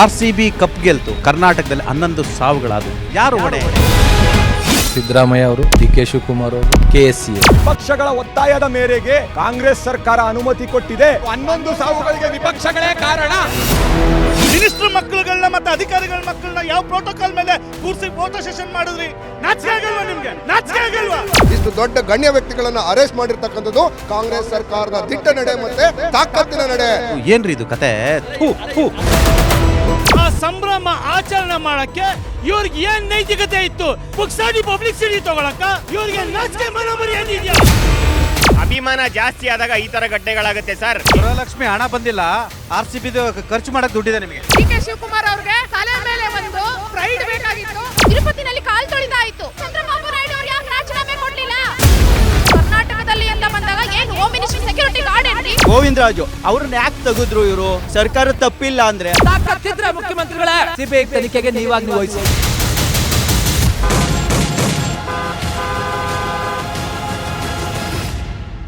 R C B cup ಗೆಲ್ತು. ಕರ್ನಾಟಕದಲ್ಲಿ ಹನ್ನೊಂದು ಸಾವುಗಳಾದವು. ಯಾರು ಹೊಣೆ ಸಿದ್ದರಾಮಯ್ಯ ಅವರು ಡಿ ಕೆ ಶಿವಕುಮಾರ್ ಅವರು ಕೆ ಎಸ್ ಸಿ ಪಕ್ಷಗಳ ಒತ್ತಾಯದ ಮೇರೆಗೆ ಕಾಂಗ್ರೆಸ್ ಸರ್ಕಾರ ಅನುಮತಿ ಕೊಟ್ಟಿದೆ. ಹನ್ನೊಂದು ಸಾವುಗಳಿಗೆ ವಿಪಕ್ಷಗಳೇ ಕಾರಣ. ಮಿನಿಸ್ಟರ್ ಮಕ್ಕಳುಗಳನ್ನ ಮತ್ತೆ ಅಧಿಕಾರಿಗಳ ಮಕ್ಕಳನ್ನ ಯಾವ ಪ್ರೋಟೋಕಾಲ್ ಮೇಲೆ ಕೂರಿಸಿ ಫೋಟೋ ಸೆಷನ್ ಮಾಡಿದ್ರಿ? ನಾಚಿಕೆ ಆಗಲ್ವಾ ನಿಮ್ಗೆ? ನಾಚಿಕೆ ಆಗಲ್ವಾ? ಇಷ್ಟು ದೊಡ್ಡ ಗಣ್ಯ ವ್ಯಕ್ತಿಗಳನ್ನ ಅರೆಸ್ಟ್ ಮಾಡಿರ್ತಕ್ಕಂಥದ್ದು ಕಾಂಗ್ರೆಸ್ ಸರ್ಕಾರದ ದಿಟ್ಟ ನಡೆ ಮತ್ತೆ ತಾಕತ್ತಿನ ನಡೆ. ಏನ್ರಿ ಇದು ಕತೆ? ಥೂ ಥು. ಸಂಭ್ರಮ ಆಚರಣೆ ಮಾಡಕ್ಕೆ ಇವ್ರಿಗೆ ಏನ್ ನೈತಿಕತೆ ಇತ್ತು? ಪುಕ್ಸಾಡಿ ಪಬ್ಲಿಕ್ ಸಿಟಿ ತಗೊಳಕ ಇವ್ರಿಗೆ ನಾಚಿಕೆ ಮನೋಬರಿ ಏನಿದ್ಯಾ? ಅಭಿಮಾನ ಜಾಸ್ತಿ ಆದಾಗ ಈ ತರ ಗಡ್ಡೆಗಳಾಗುತ್ತೆ ಸರ್. ಗೃಹಲಕ್ಷ್ಮಿ ಹಣ ಬಂದಿಲ್ಲ ಆರ್ ಸಿ ಬಿ ಖರ್ಚು ಮಾಡಕ್ ದುಡ್ಡಿದೆ ನಿಮಗೆ. ಡಿ ಕೆ ಶಿವಕುಮಾರ್ ಅವ್ರಿಗೆ ತಲೆ ಮೇಲೆ ಒಂದು ರೈಡ್ ಬೇಕಾಗಿತ್ತು. ತಿರುಪತಿನಲ್ಲಿ ಕಾಲ್ ತೊಳಿದಾಯ್ತು. ಚಂದ್ರಬಾಬು ನಾಯ್ಡು ಅವ್ರು ಯಾಕೆ ರಾಜೀನಾಮೆ ಕೊಡ್ಲಿಲ್ಲ? ಕರ್ನಾಟಕದಲ್ಲಿ ಅಂತ ಬಂದಾಗ ಏನು home minister security guard Govindaraju ಅವ್ರನ್ನ ಯಾಕೆ ತೆಗೆದ್ರು ಇವರು? ಸರ್ಕಾರ ತಪ್ಪಿಲ್ಲ ಅಂದ್ರೆ? ಮುಖ್ಯಮಂತ್ರಿಗಳ ಸಿಬಿಐ ತನಿಖೆಗೆ ನೀವಾಗಿ ವಹಿಸಿ.